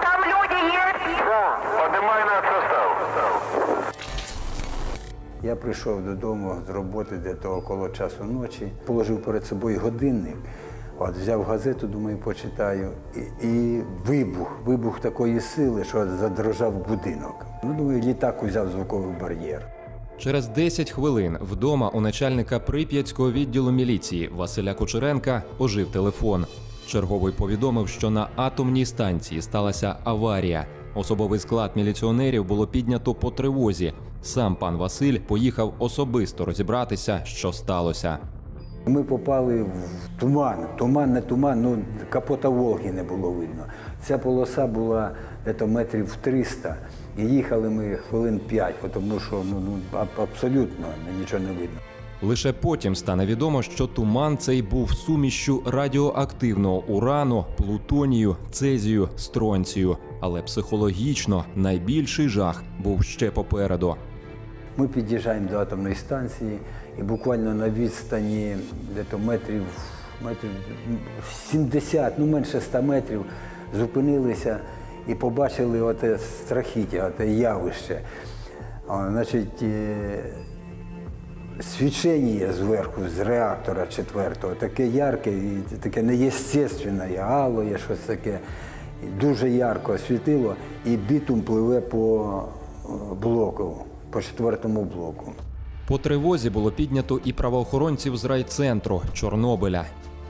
там люди є? Да, поднимай на состав. Я прийшов додому з роботи де то около часу ночі, положив перед собою годинник. От взяв газету, думаю, почитаю, і і вибух, вибух такої сили, що задрожав будинок. Ну, думаю, літак узяв звуковий бар'єр. Через 10 хвилин вдома у начальника прип'ятського відділу міліції Василя Кучеренка ожив телефон. Черговий повідомив, що на атомній станції сталася аварія. Особовий склад міліціонерів було піднято по тривозі. Сам пан Василь поїхав особисто розібратися, що сталося. Ми попали в туман. Туман, не туман, ну капота Волги не було видно. Ця полоса була десь метрів 300. І їхали ми хвилин 5, тому що ну, ну, абсолютно нічого не видно. Лише потім стане відомо, що туман цей був сумішчю радіоактивного урану, плутонію, цезію, стронцію. Але психологічно найбільший жах був ще попереду. Ми під'їжджаємо до атомної станції і буквально на відстані десь метрів, метрів 70, ну менше 100 метрів, зупинилися і побачили оте страхіття, оте явище. А, значить, е, свічення зверху з реактора четвертого, таке ярке і таке неєстественне, алоє, щось таке. Дуже ярко світило, і бітум пливе по е, блоку, по четвертому блоку. По тривозі було піднято і правоохоронців з райцентру Чорнобиля.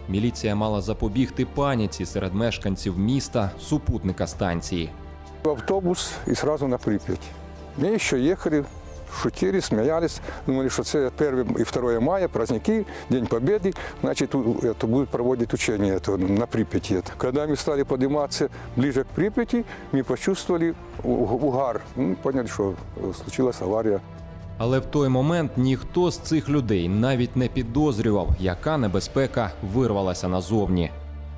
Міліція мала запобігти паніці серед мешканців міста, супутника станції. Автобус и сразу на Припять. Мы еще ехали, шутили, смеялись, думали, что это 1 и 2 мая, праздники, День Победы, значит, у- это будут проводить учения это, на Припяти. Это. Когда мы стали подниматься ближе к Припяти, мы почувствовали у- угар, ну, поняли, что э, случилась авария. Але в той момент ніхто з цих людей навіть не підозрював, яка небезпека вирвалася назовні.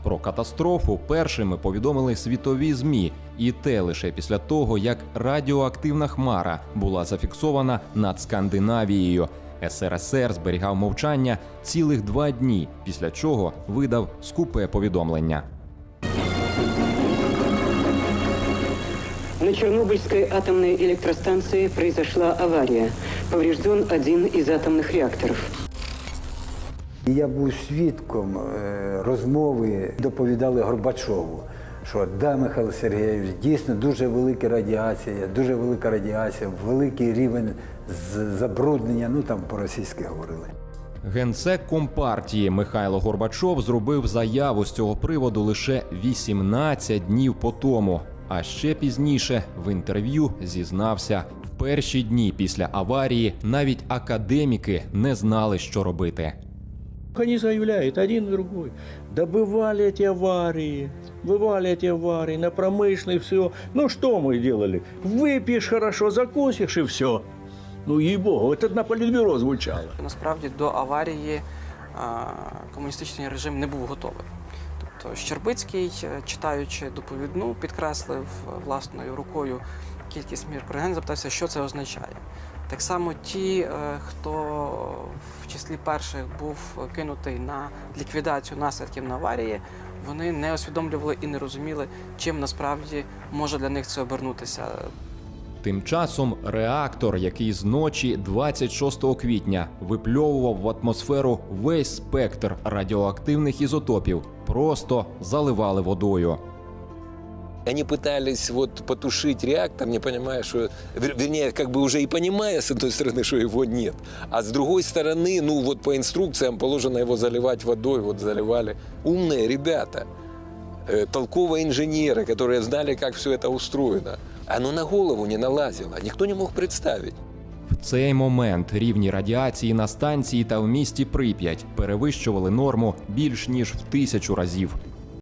Про катастрофу першими повідомили світові змі, і те лише після того, як радіоактивна хмара була зафіксована над Скандинавією. СРСР зберігав мовчання цілих два дні, після чого видав скупе повідомлення. На Чернобыльской атомной электростанции произошла авария. Поврежден один из атомных реакторов. Я був свідком е, розмови, доповідали Горбачову, що да, Михайло Сергійович, дійсно дуже велика радіація, дуже велика радіація, великий рівень забруднення, ну там по-російськи говорили. Генсек компартії Михайло Горбачов зробив заяву з цього приводу лише 18 днів по тому. А ще пізніше в інтерв'ю зізнався, в перші дні після аварії навіть академіки не знали, що робити. Они заявляют, один и другой. Добывали эти аварии, бывали эти аварии на промышленной, все. Ну что мы делали? Выпьешь хорошо, закусишь и все. Ну, ей-богу, это на политбюро звучало. Насправді до аварії а, комуністичний режим не був готовий. Тобто Щербицький, е, читаючи доповідну, підкреслив е, власною рукою кількість мікрорентген, запитався, що це означає. Так само ті, е, хто в числі перших був кинутий на ліквідацію наслідків на аварії, вони не усвідомлювали і не розуміли, чим насправді може для них це обернутися. Тим часом реактор, який з ночі 26 квітня випльовував в атмосферу весь спектр радіоактивних ізотопів, просто заливали водою. Они пытались вот потушить реактор, не понимая, что... вер- Вернее, как бы уже и понимая, с одной стороны, что его нет. А с другой стороны, ну вот по инструкциям положено его заливать водой, вот заливали. Умные ребята, э, толковые инженеры, которые знали, как все это устроено. Оно на голову не налазило, никто не мог представить. В цей момент рівні радіації на станції та в місті Прип'ять перевищували норму більш ніж в тисячу разів.